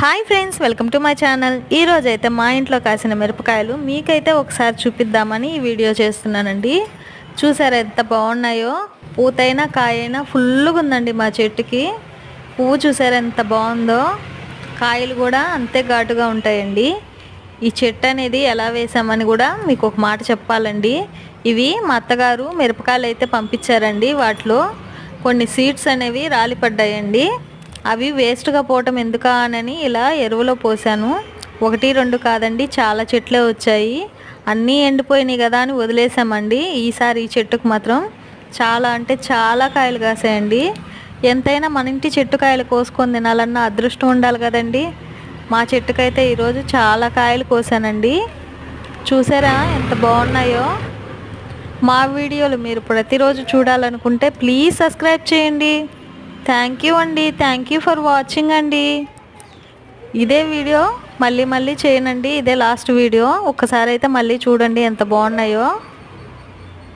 Hi friends welcome to my channel. ఈరోజు అయితే మా ఇంట్లో కాసిన మిరపకాయలు మీకైతే ఒకసారి చూపిద్దామని ఈ వీడియో చేస్తున్నానండి. చూసారా ఎంత బాగున్నాయో? పూతైనా కాయైనా ఫుల్గా ఉందండి మా చెట్టుకి. పువ్వు చూసారా ఎంత బాగుందో? కాయలు కూడా అంతే ఘాటుగా ఉంటాయండి. ఈ చెట్టు అనేది ఎలా వేసామని కూడా మీకు ఒక మాట చెప్పాలండి. ఇవి మా అత్తగారు మిరపకాయలు అయితే పంపించారండి వాటిలో. కొన్ని సీడ్స్ అనేవి రాలిపడ్డాయండి. అవి వేస్ట్గా పోవటం ఎందుకా అని ఇలా ఎరువులో పోసాను. ఒకటి రెండు కాదండి చాలా చెట్లే వచ్చాయి. అన్నీ ఎండిపోయినాయి కదా అని వదిలేసామండి. ఈసారి ఈ చెట్టుకు మాత్రం చాలా అంటే చాలా కాయలు కాసాయండి. ఎంతైనా మన ఇంటి చెట్టు కాయలు కోసుకొని తినాలన్న అదృష్టం ఉండాలి కదండి. మా చెట్టుకైతే ఈరోజు చాలా కాయలు కోసానండి. చూసారా ఎంత బాగున్నాయో? మా వీడియోలు మీరు ప్రతిరోజు చూడాలనుకుంటే ప్లీజ్ సబ్స్క్రైబ్ చేయండి. థ్యాంక్ యూ అండి. థ్యాంక్ యూ ఫర్ వాచింగ్ అండి. ఇదే వీడియో మళ్ళీ మళ్ళీ చేయనండి. ఇదే లాస్ట్ వీడియో ఒక్కసారి అయితే మళ్ళీ చూడండి ఎంత బాగున్నాయో.